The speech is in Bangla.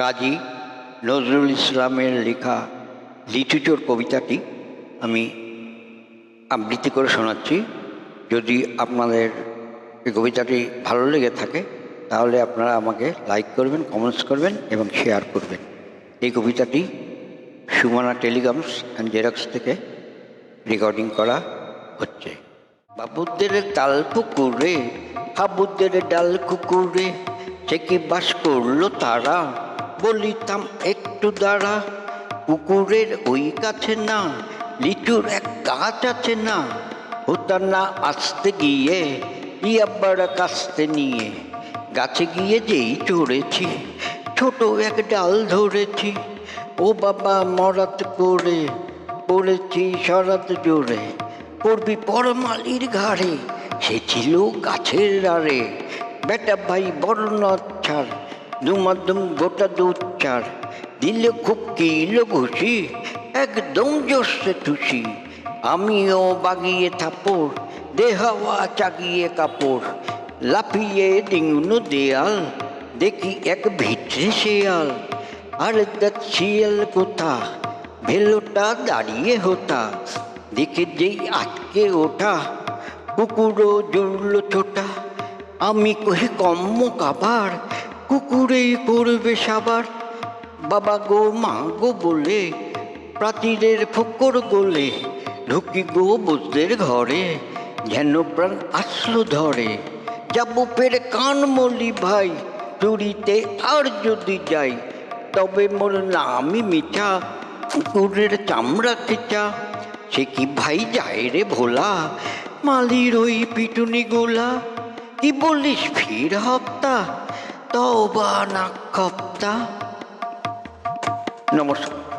কাজী নজরুল ইসলামের লেখা লিচুচোর কবিতাটি আমি আবৃত্তি করে শোনাচ্ছি। যদি আপনাদের এই কবিতাটি ভালো লেগে থাকে, তাহলে আপনারা আমাকে লাইক করবেন, কমেন্টস করবেন এবং শেয়ার করবেন। এই কবিতাটি সুমনা টেলিগ্রামস অ্যান্ড জেরক্স থেকে রেকর্ডিং করা হচ্ছে। বাবুদের তাল পুকুরে, হাবুদের ডাল কুকুরে সে কি বাস করল তারা? বলিতাম, একটু দাঁড়া, পুকুরের ওই কাছে না, লিচুর এক গাছ আছে না হতা না আসতে গিয়ে ইয়াবার কাস্তে নিয়ে, গাছে গিয়ে যেই চড়েছি, ছোট এক ডাল ধরেছি, ও বাবা মরাত করে, পড়েছি শরৎ জোরে, পড়বি পরমালির ঘাড়ে, সে ছিল গাছের আড়ে, বেটা ভাই বড় নচ্ছার দুমাদুম গোটা দুচ্চার দিলে খুব কিলো ঘুষি একদম জোরসে ঠুসি আমিও বাগিয়ে থাপড়, দেহাওয়া চাগিয়ে কাপড়। লাফিয়ে ডিঙুনো দেয়াল, দেখি এক ভিতরে শেয়াল। আর দেখ শিয়াল কোথা, ভেলোটা দাঁড়িয়ে হতা। দেখে যেই আটকে ওঠা, কুকুরও জুড়ল ছোটা। আমি কহি কম্ম কাবার কুকুরেই করবে সাবার। বাবা গো, মা গো বলে, প্রাচীরের ফকর গোলে ঢুকি গো বুঝদের ঘরে, যেন প্রাণ আসলো ধরে। যাব পেরে কান মলি ভাই, চুরিতে আর যদি যাই, তবে মোর নামই মিঠা, কুকুরের চামড়া খেচা সে কি ভাই যায় রে ভোলা, মালির ওই পিটুনি গোলা? কি বলিস ফির হপ্তা? তবা না কপ্তা নমস্কার।